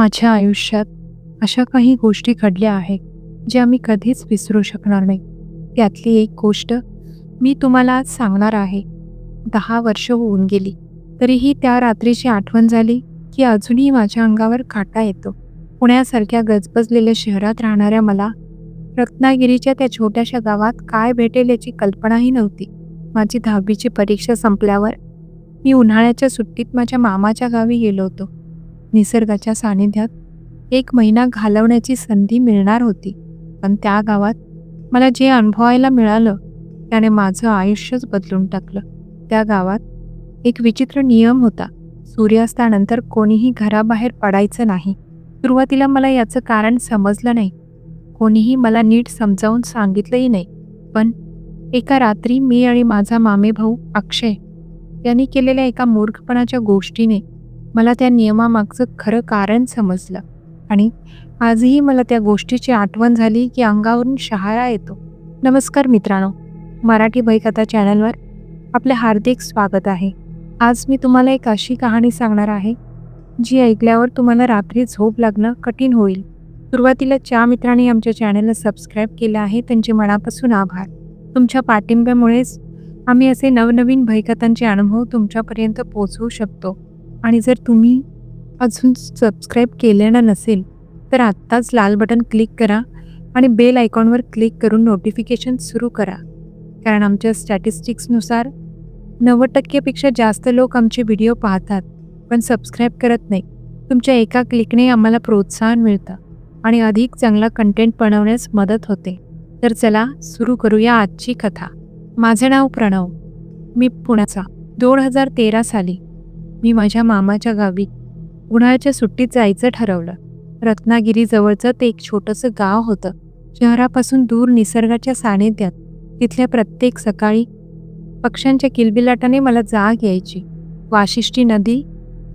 माझ्या आयुष्यात अशा काही गोष्टी घडल्या आहेत ज्या मी कधीच विसरू शकणार नाही. त्यातली एक गोष्ट मी तुम्हाला आज सांगणार आहे. दहा वर्ष होऊन गेली तरीही त्या रात्रीची आठवण झाली की अजूनही माझ्या अंगावर काटा येतो. पुण्यासारख्या गजबजलेल्या शहरात राहणाऱ्या मला रत्नागिरीच्या त्या छोट्याशा गावात काय भेटेल याची कल्पनाही नव्हती. माझी दहावीची परीक्षा संपल्यावर मी उन्हाळ्याच्या सुट्टीत माझ्या मामाच्या गावी गेलो होतो. निसर्गाच्या सानिध्यात एक महिना घालवण्याची संधी मिळणार होती. पण त्या गावात मला जे अनुभवायला मिळालं त्याने माझं आयुष्यच बदलून टाकलं. त्या गावात एक विचित्र नियम होता. सूर्यास्तानंतर कोणीही घराबाहेर पडायचं नाही. सुरुवातीला मला याचं कारण समजलं नाही. कोणीही मला नीट समजावून सांगितलंही नाही. पण एका रात्री मी आणि माझा मामेभाऊ अक्षय यांनी केलेल्या एका मूर्खपणाच्या गोष्टीने मला त्या नियमामागचं खरं कारण समजलं. आणि आजही मला त्या गोष्टीची आठवण झाली की अंगावरून शहाळा येतो. नमस्कार मित्रांनो मराठी भयकथा चॅनलवर आपले हार्दिक स्वागत आहे. आज मी तुम्हाला एक अशी कहाणी सांगणार आहे जी ऐकल्यावर तुम्हाला रात्री झोप लागणं कठीण होईल. सुरुवातीला ज्या मित्रांनी आमच्या चॅनलला सबस्क्राईब केलं आहे त्यांचे मनापासून आभार. तुमच्या पाठिंब्यामुळेच आम्ही असे नवनवीन भयकथांचे अनुभव तुमच्यापर्यंत पोहोचवू शकतो. आणि जर तुम्ही अजून सबस्क्राईब केलेलं नसेल तर आत्ताच लाल बटन क्लिक करा आणि बेल आयकॉनवर क्लिक करून नोटिफिकेशन सुरू करा. कारण आमच्या स्टॅटिस्टिक्सनुसार नव्वद टक्केपेक्षा जास्त लोक आमचे व्हिडिओ पाहतात पण सबस्क्राईब करत नाही. तुमच्या एका क्लिकने आम्हाला प्रोत्साहन मिळतं आणि अधिक चांगला कंटेंट बनवण्यास मदत होते. तर चला सुरू करूया आजची कथा. माझे नाव प्रणव. मी पुण्याचा. दोन हजार तेरा साली मी माझ्या मामाच्या गावी उन्हाळ्याच्या सुट्टीत जायचं ठरवलं. रत्नागिरीजवळचं ते एक छोटंसं गाव होतं. शहरापासून दूर निसर्गाच्या सानिध्यात तिथल्या प्रत्येक सकाळी पक्ष्यांच्या किलबिलाटाने मला जाग यायची. वाशिष्ठी नदी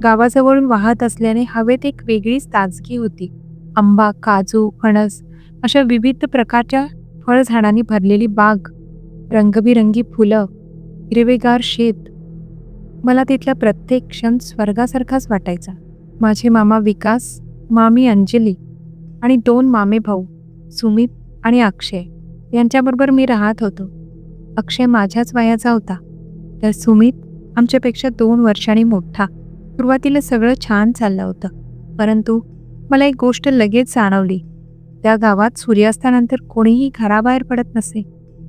गावाजवळून वाहत असल्याने हवेत एक वेगळीच ताजगी होती. आंबा काजू फणस अशा विविध प्रकारच्या फळझाडांनी भरलेली बाग. रंगबिरंगी फुलं हिरवेगार शेत मला तिथला प्रत्येक क्षण स्वर्गासारखाच वाटायचा. माझे मामा विकास मामी अंजली आणि दोन मामे भाऊ सुमित आणि अक्षय. यांच्याबरोबर मी राहत होतो. अक्षय माझ्याच वयाचा होता. तर सुमित आमच्यापेक्षा दोन वर्षांनी मोठा. सुरुवातीला सगळं छान चाललं होतं. परंतु मला एक गोष्ट लगेच जाणवली. त्या गावात सूर्यास्तानंतर कोणीही घराबाहेर पडत नसे.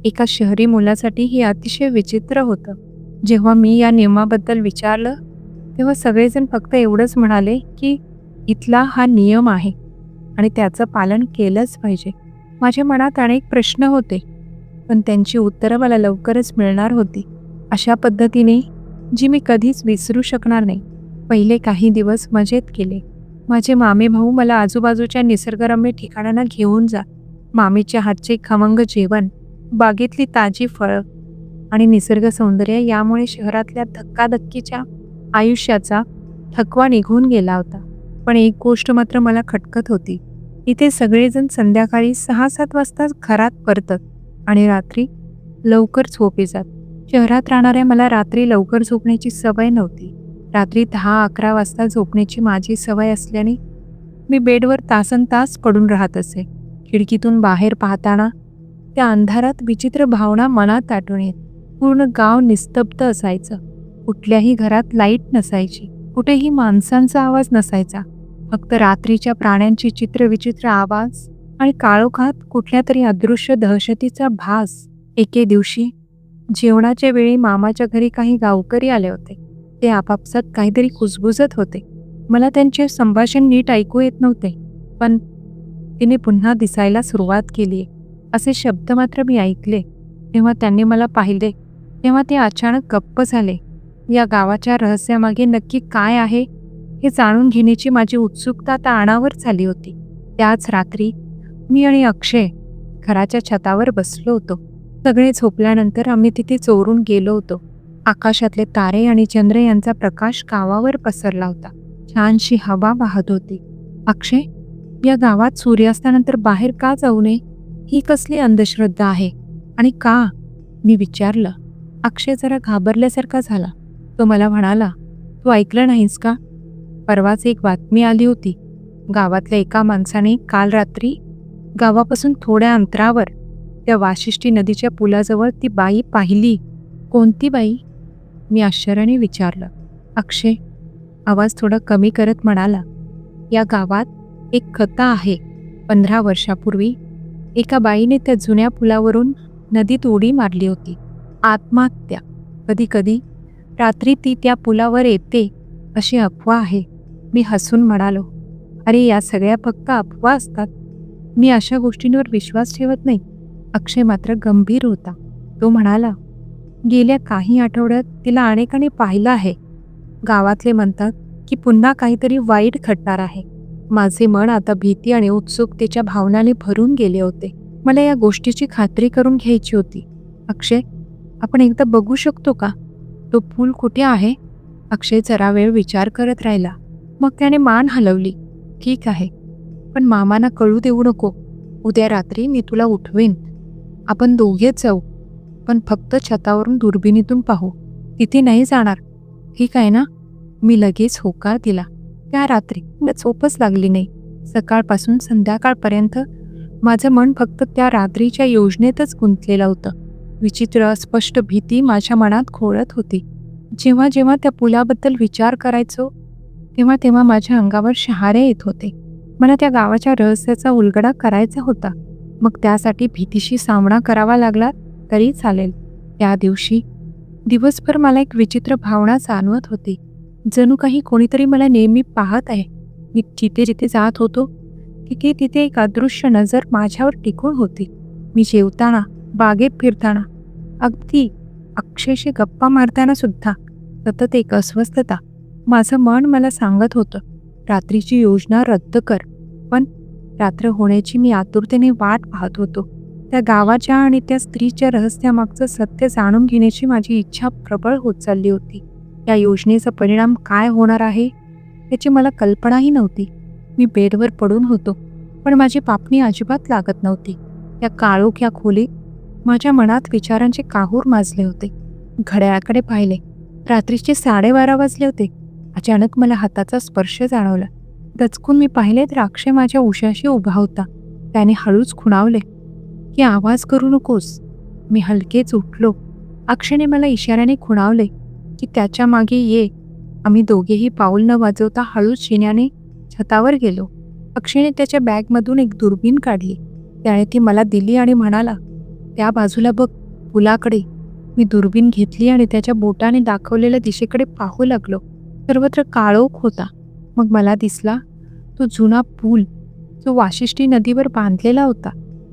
एका शहरी मुलासाठी हे अतिशय विचित्र होतं. जेव्हा मी या नियमाबद्दल विचारलं तेव्हा सगळेजण फक्त एवढंच म्हणाले की इथला हा नियम आहे आणि त्याचं पालन केलंच पाहिजे. माझ्या मनात अनेक प्रश्न होते पण त्यांची उत्तरं मला लवकरच मिळणार होती. अशा पद्धतीने जी मी कधीच विसरू शकणार नाही. पहिले काही दिवस मजेत केले. माझे मामे भाऊ मला आजूबाजूच्या निसर्गरम्य ठिकाणांना घेऊन जा. मामीच्या हातचे खमंग जेवण बागेतली ताजी फळं आणि निसर्ग सौंदर्य यामुळे शहरातल्या धक्काधक्कीच्या आयुष्याचा थकवा निघून गेला होता. पण एक गोष्ट मात्र मला खटकत होती. इथे सगळेजण संध्याकाळी सहा सात वाजता घरात परतत आणि रात्री लवकर झोपे जात. शहरात राहणाऱ्या मला रात्री लवकर झोपण्याची सवय नव्हती. रात्री दहा अकरा वाजता झोपण्याची माझी सवय असल्याने मी बेडवर तासन तास पडून राहत असे. खिडकीतून बाहेर पाहताना त्या अंधारात विचित्र भावना मनात आटून येत. पूर्ण गाव निस्तब्ध असायचं. कुठल्याही घरात लाइट नसायची. कुठेही माणसांचा आवाज नसायचा. फक्त रात्रीच्या प्राण्यांची चित्रविचित्र आवाज आणि काळोखात कुठल्या तरी अदृश्य दहशतीचा भास. एके दिवशी जेवणाच्या वेळी मामाच्या घरी काही गावकरी आले होते. ते आपापसात काहीतरी कुजबुजत होते. मला त्यांचे संभाषण नीट ऐकू येत नव्हते. पण तिने पुन्हा दिसायला सुरुवात केली असे शब्द मात्र मी ऐकले. तेव्हा त्यांनी मला पाहिले. तेव्हा ते अचानक गप्प झाले. या गावाच्या रहस्यामागे नक्की काय आहे हे जाणून घेण्याची माझी उत्सुकता आता आणावर झाली होती. त्याच रात्री मी आणि अक्षय घराच्या छतावर बसलो होतो. सगळे झोपल्यानंतर आम्ही तिथे चोरून गेलो होतो. आकाशातले तारे आणि चंद्र यांचा प्रकाश गावावर पसरला होता. छानशी हवा वाहत होती. अक्षय या गावात सूर्यास्तानंतर बाहेर का जाऊ नये? ही कसली अंधश्रद्धा आहे आणि का? मी विचारलं. अक्षय जरा घाबरल्यासारखा झाला. तो मला म्हणाला तू ऐकलं नाहीस का? परवाच एक बातमी आली होती. गावातल्या एका माणसाने काल रात्री गावापासून थोड्या अंतरावर त्या वाशिष्ठी नदीच्या पुलाजवळ ती बाई पाहिली. कोणती बाई? मी आश्चर्याने विचारलं. अक्षय आवाज थोडा कमी करत म्हणाला या गावात एक कथा आहे. पंधरा वर्षापूर्वी एका बाईने त्या जुन्या पुलावरून नदीत उडी मारली होती. आत्महत्या. कधी कधी रात्री ती त्या पुलावर येते अशी अफवा आहे. मी हसून म्हणालो अरे या सगळ्या फक्त अफवा असतात. मी अशा गोष्टींवर विश्वास ठेवत नाही. अक्षय मात्र गंभीर होता. तो म्हणाला गेल्या काही आठवड्यात तिला अनेकांनी पाहिलं आहे. गावातले म्हणतात की पुन्हा काहीतरी वाईट घडणार आहे. माझे मन आता भीती आणि उत्सुकतेच्या भावनाने भरून गेले होते. मला या गोष्टीची खात्री करून घ्यायची होती. अक्षय आपण एकदा बघू शकतो का? तो पूल कुठे आहे? अक्षय जरा वेळ विचार करत राहिला. मग त्याने मान हलवली. ठीक आहे. पण मामांना कळू देऊ नको. उद्या रात्री मी तुला उठवेन. आपण दोघेच जाऊ. पण फक्त छतावरून दुर्बिणीतून पाहू. तिथे नाही जाणार. ठीक आहे ना? मी लगेच होकार दिला. त्या रात्री मला झोपच लागली नाही. सकाळपासून संध्याकाळपर्यंत माझं मन फक्त त्या रात्रीच्या योजनेतच गुंतलेलं होतं. विचित्र अस्पष्ट भीती माझ्या मनात खोळत होती. जेव्हा जेव्हा त्या पुलाबद्दल विचार करायचो तेव्हा तेव्हा माझ्या अंगावर शहारे येत होते. मला त्या गावाच्या रहस्याचा उलगडा करायचा होता. मग त्यासाठी भीतीशी सामना करावा लागला तरी चालेल. त्या दिवशी दिवसभर मला एक विचित्र भावना जाणवत होती. जणू काही कोणीतरी मला नेहमी पाहत आहे. मी जिथे जिथे जात होतो तिथे तिथे एक अदृश्य नजर माझ्यावर टिकून होती. मी जेवताना बागेत फिरताना. अगदी अक्षयशी गप्पा मारताना सुद्धा. सतत एक अस्वस्थता. माझं मन मला सांगत होतं रात्रीची योजना रद्द कर. पण रात्र होण्याची मी आतुरतेने वाट पाहत होतो. त्या गावाच्या आणि त्या स्त्रीच्या रहस्यामागचं सत्य जाणून घेण्याची माझी इच्छा प्रबळ होत चालली होती. या योजनेचा परिणाम काय होणार आहे याची मला कल्पनाही नव्हती. मी बेडवर पडून होतो पण माझी पापणी अजिबात लागत नव्हती. या काळोख्या खोलीत माझ्या मनात विचारांचे काहूर माजले होते. घड्याळाकडे पाहिले. रात्रीचे साडेबारा वाजले होते. अचानक मला हाताचा स्पर्श जाणवला. दचकून मी पाहिले तर अक्षय माझ्या उशाशी उभा होता. त्याने हळूच खुणावले. की आवाज करू नकोस. मी हलकेच उठलो. अक्षयने मला इशाऱ्याने खुणावले. की त्याच्यामागे ये. आम्ही दोघेही पाऊल न वाजवता हळूच शिण्याने छतावर गेलो. अक्षयने त्याच्या बॅगमधून एक दुर्बीण काढली. त्याने ती मला दिली आणि म्हणाला त्या बाजूला बघ पुलाकडे. मी दुर्बीण घेतली आणि त्याच्या बोटाने दाखवलेल्या दिशेकडे पाहू लागलो. सर्वत्र काळोख होता. मग मला दिसला तो जुना पूल जो वाशिष्ठी नदीवर बांधलेला होता.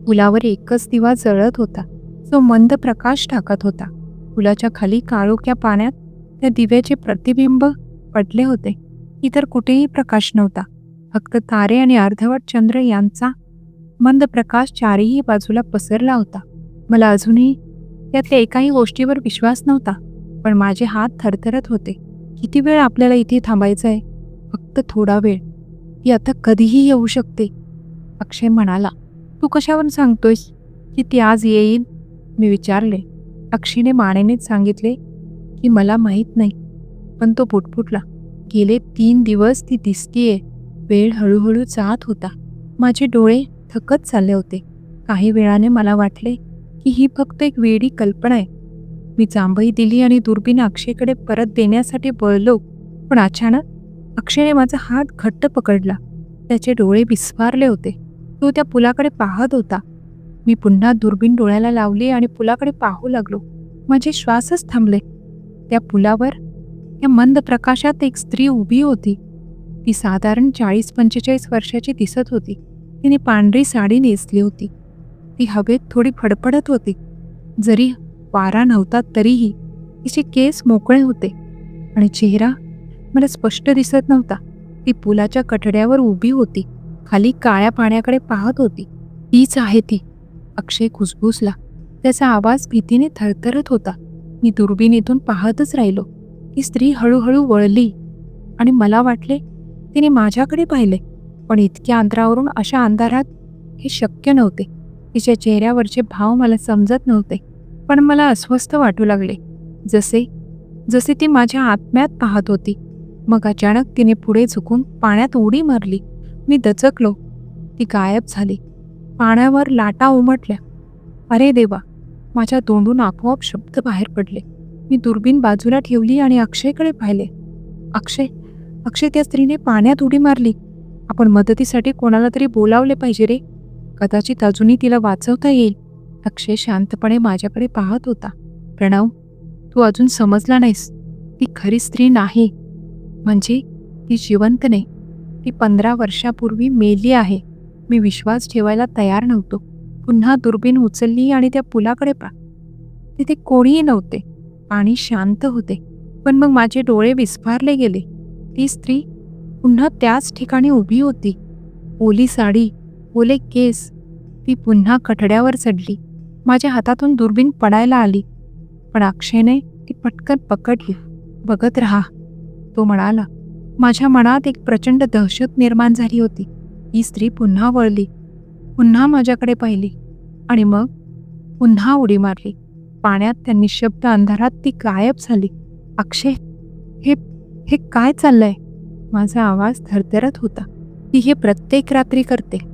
पुलावर एकच दिवा जळत होता. जो मंद प्रकाश टाकत होता. पुलाच्या खाली काळोख्या पाण्यात त्या दिव्याचे प्रतिबिंब पडले होते. इतर कुठेही प्रकाश नव्हता. फक्त तारे आणि अर्धवट चंद्र यांचा मंद प्रकाश चारही बाजूला पसरला होता. मला अजूनही त्यातल्या एकाही गोष्टीवर विश्वास नव्हता पण माझे हात थरथरत होते. किती वेळ आपल्याला इथे थांबायचं आहे फक्त थोडा वेळ. ती आता कधीही येऊ शकते. अक्षय म्हणाला तू कशावर सांगतोयस की ती आज येईल मी विचारले. अक्षयने मानेनेच सांगितले की मला माहीत नाही पण तो पुटपुटला गेले तीन दिवस ती दिसतीये. वेळ हळूहळू जात होता. माझे डोळे थकत चालले होते. काही वेळाने मला वाटले की ही फक्त एक वेडी कल्पना आहे. मी जांभई दिली आणि दुर्बीण अक्षयकडे परत देण्यासाठी बळलो पण अचानक अक्षयने माझा हात घट्ट पकडला. त्याचे डोळे विस्फारले होते. तो त्या पुलाकडे पाहत होता. मी पुन्हा दुर्बीण डोळ्याला लावली आणि पुलाकडे पाहू लागलो. माझे श्वासच थांबले. त्या पुलावर या मंद प्रकाशात एक स्त्री उभी होती. ती साधारण चाळीस पंचेचाळीस वर्षाची दिसत होती. तिने पांढरी साडी नेसली होती. ती हवेत थोडी फडफडत होती. जरी वारा नव्हता तरीही तिचे केस मोकळे होते आणि चेहरा मला स्पष्ट दिसत नव्हता. ती पुलाच्या कठड्यावर उभी होती. खाली काळ्या पाण्याकडे पाहत होती. तीच आहे ती. अक्षय खुसबुसला त्याचा आवाज भीतीने थरथरत होता. मी दुर्बिणीतून पाहतच राहिलो. ती स्त्री हळूहळू वळली आणि मला वाटले तिने माझ्याकडे पाहिले. पण इतक्या अंतरावरून अशा अंधारात हे शक्य नव्हते. तिच्या चेहऱ्यावरचे भाव मला समजत नव्हते पण मला अस्वस्थ वाटू लागले. जसे जसे ती माझ्या आत्म्यात पाहत होती मग अचानक तिने पुढे झुकून पाण्यात उडी मारली. मी दचकलो. ती गायब झाली. पाण्यावर लाटा उमटल्या. अरे देवा! माझ्या तोंडून आपोआप शब्द बाहेर पडले. मी दुर्बीण बाजूला ठेवली आणि अक्षयकडे पाहिले. अक्षय अक्षय त्या स्त्रीने पाण्यात उडी मारली. आपण मदतीसाठी कोणाला तरी बोलावले पाहिजे रे. कदाचित अजूनही तिला वाचवता येईल. अक्षय शांतपणे माझ्याकडे पाहत होता. प्रणव तू अजून समजला नाहीस. ती खरी स्त्री नाही. म्हणजे ती जिवंत नाही. ती पंधरा वर्षापूर्वी मेली आहे. मी विश्वास ठेवायला तयार नव्हतो. पुन्हा दुर्बीण उचलली आणि त्या पुलाकडे पा. तिथे कोणीही नव्हते. पाणी शांत होते. पण मग माझे डोळे विस्फारले गेले. ती स्त्री पुन्हा त्याच ठिकाणी उभी होती. ओली साडी ओले केस. ती पुन्हा कठड्यावर चढली. माझ्या हातातून दुर्बीण पडायला आली. पण अक्षयने ती पटकन पकडली. बघत राहा तो म्हणाला. माझ्या मनात एक प्रचंड दहशत निर्माण झाली होती. ही स्त्री पुन्हा वळली. पुन्हा माझ्याकडे पाहिली. आणि मग पुन्हा उडी मारली. पाण्यात त्या निशब्द अंधारात ती गायब झाली. अक्षय हे हे काय चाललंय? माझा आवाज थरथरत होता. ती हे प्रत्येक रात्री करते.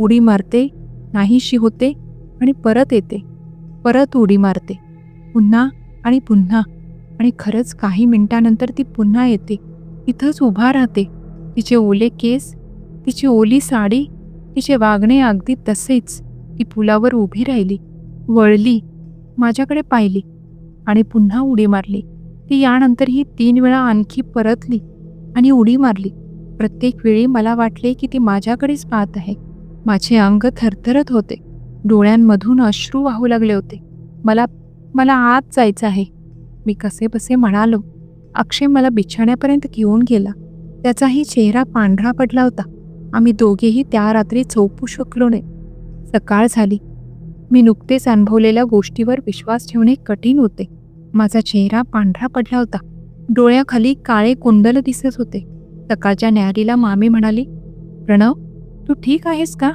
उडी मारते नाहीशी होते आणि परत येते. परत उडी मारते. पुन्हा आणि पुन्हा. आणि खरंच काही मिनिटानंतर ती पुन्हा येते. इथंच उभा राहते. तिचे ओले केस तिची ओली साडी तिचे वागणे अगदी तसेच. ती पुलावर उभी राहिली. वळली. माझ्याकडे पाहिली. आणि पुन्हा उडी मारली. ती यानंतरही तीन वेळा आणखी परतली आणि उडी मारली. प्रत्येक वेळी मला वाटले की ती माझ्याकडेच पाहत आहे. माझे अंग थरथरत होते. डोळ्यांमधून अश्रू वाहू लागले होते. मला मला आत जायचं आहे. मी कसे बसे म्हणालो. अक्षय मला बिछाण्यापर्यंत घेऊन गेला. त्याचाही चेहरा पांढरा पडला होता. आम्ही दोघेही त्या रात्री झोपू शकलो नाही. सकाळ झाली. मी नुकतेच अनुभवलेल्या गोष्टीवर विश्वास ठेवणे कठीण होते. माझा चेहरा पांढरा पडला होता. डोळ्याखाली काळे कुंडल दिसत होते. सकाळच्या न्यारीला मामी म्हणाली प्रणव तू ठीक आहेस का?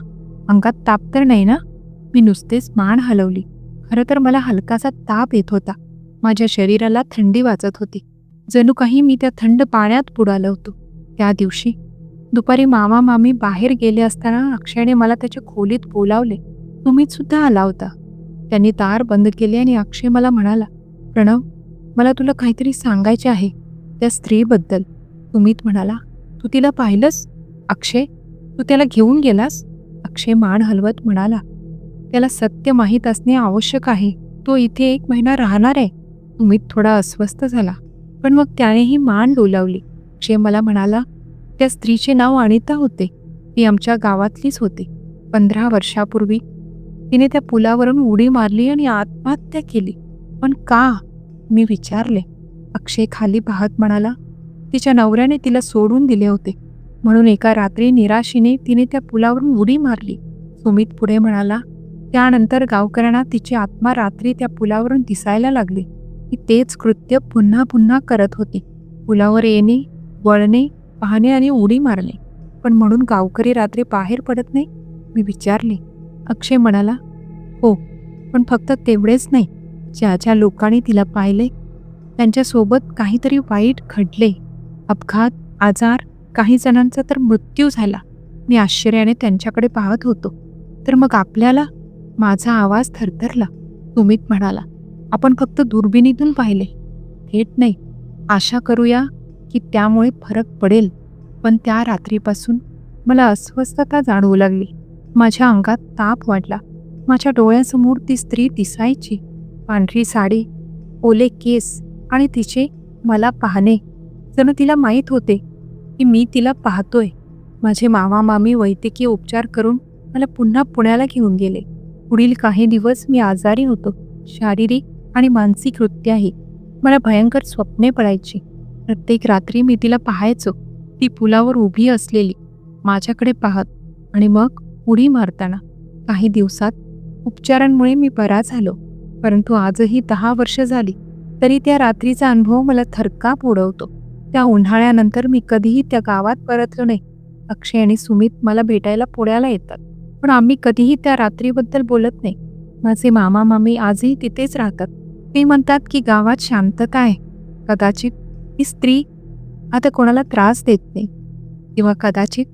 अंगात ताप तर नाही ना? मी नुसतेच मान हलवली. खरं तर मला हलकासा ताप येत होता. माझ्या शरीराला थंडी वाचत होती. जणू काही मी त्या थंड पाण्यात बुडालो होतो. त्या दिवशी दुपारी मामा मामी बाहेर गेले असताना अक्षयने मला त्याच्या खोलीत बोलावले. तुम्हीच सुद्धा आला होता. त्यांनी दार बंद केले आणि अक्षय मला म्हणाला प्रणव मला तुला काहीतरी सांगायचे आहे त्या स्त्रीबद्दल. तुम्हीच म्हणाला तू तिला पाहिलंस? अक्षय तू त्याला घेऊन गेलास? अक्षय मान हलवत म्हणाला. त्याला सत्य माहीत असणे आवश्यक आहे. तो इथे एक महिना राहणार आहे. अमित थोडा अस्वस्थ झाला. पण मग त्यानेही मान डोलावली. अक्षय मला म्हणाला त्या स्त्रीचे नाव अनिता होते. ती आमच्या गावातलीच होती. पंधरा वर्षापूर्वी तिने त्या पुलावरून उडी मारली आणि आत्महत्या केली. पण का? मी विचारले. अक्षय खाली पाहत म्हणाला तिच्या नवऱ्याने तिला सोडून दिले होते. म्हणून एका रात्री निराशीने तिने त्या पुलावरून उडी मारली. सुमित पुढे म्हणाला त्यानंतर गावकऱ्यांना तिची आत्मा रात्री त्या पुलावरून दिसायला लागली. ती तेच कृत्य पुन्हा पुन्हा करत होती. पुलावर येणे वळणे पाहणे आणि उडी मारणे. पण म्हणून गावकरी रात्री बाहेर पडत नाही? मी विचारले. अक्षय म्हणाला हो पण फक्त तेवढेच नाही. ज्या ज्या लोकांनी तिला पाहिले त्यांच्यासोबत काहीतरी वाईट घडले. अपघात आजार काही जणांचा तर मृत्यू झाला. मी आश्चर्याने त्यांच्याकडे पाहत होतो. तर मग आपल्याला माझा आवाज थरथरला. सुमित म्हणाला आपण फक्त दुर्बिणीतून पाहिले. थेट नाही. आशा करूया की त्यामुळे फरक पडेल. पण त्या रात्रीपासून मला अस्वस्थता जाणवू लागली. माझ्या अंगात ताप वाढला. माझ्या डोळ्यासमोर ती स्त्री दिसायची. पांढरी साडी ओले केस आणि तिचे मला पाहणे. जणू तिला माहीत होते. की मी तिला पाहतोय. माझे मामा मामी वैद्यकीय उपचार करून मला पुन्हा पुण्याला घेऊन गेले. पुढील काही दिवस मी आजारी होतो. शारीरिक आणि मानसिकरित्याही मला भयंकर स्वप्ने पडायची. प्रत्येक रात्री मी तिला पाहायचो. ती पुलावर उभी असलेली. माझ्याकडे पाहत आणि मग उडी मारताना. काही दिवसात उपचारांमुळे मी बरा झालो. परंतु आजही दहा वर्ष झाली. तरी त्या रात्रीचा अनुभव मला थरकाप उडवतो. त्या उन्हाळ्यानंतर मी कधीही त्या गावात परतलो नाही. अक्षय आणि सुमित मला भेटायला पुण्याला येतात. पण आम्ही कधीही त्या रात्रीबद्दल बोलत नाही. माझे मामा मामी आजही तिथेच राहतात. ते म्हणतात की गावात शांतता आहे. कदाचित ही स्त्री आता कोणाला त्रास देत नाही. किंवा कदाचित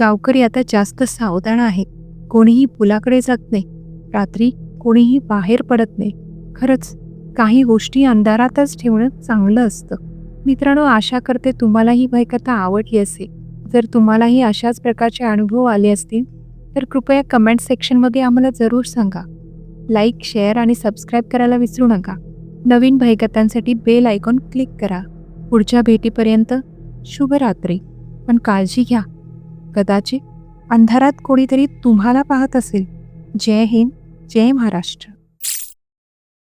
गावकरी आता जास्त सावधान आहेत कोणीही पुलाकडे जात नाही. रात्री कोणीही बाहेर पडत नाही. खरंच काही गोष्टी अंधारातच ठेवणं चांगलं असतं. मित्रांनो आशा करते तुम्हाला ही भयकथा आवडली असेल. जर तुम्हालाही अशाच प्रकारचे अनुभव आले असतील तर कृपया कमेंट सेक्शनमध्ये आम्हाला जरूर सांगा. लाईक शेअर आणि सबस्क्राईब करायला विसरू नका. नवीन भयकथांसाठी बेल आयकॉन क्लिक करा. पुढच्या भेटीपर्यंत शुभरात्री. पण काळजी घ्या. कदाचित अंधारात कोणीतरी तुम्हाला पाहत असेल. जय हिंद जय महाराष्ट्र.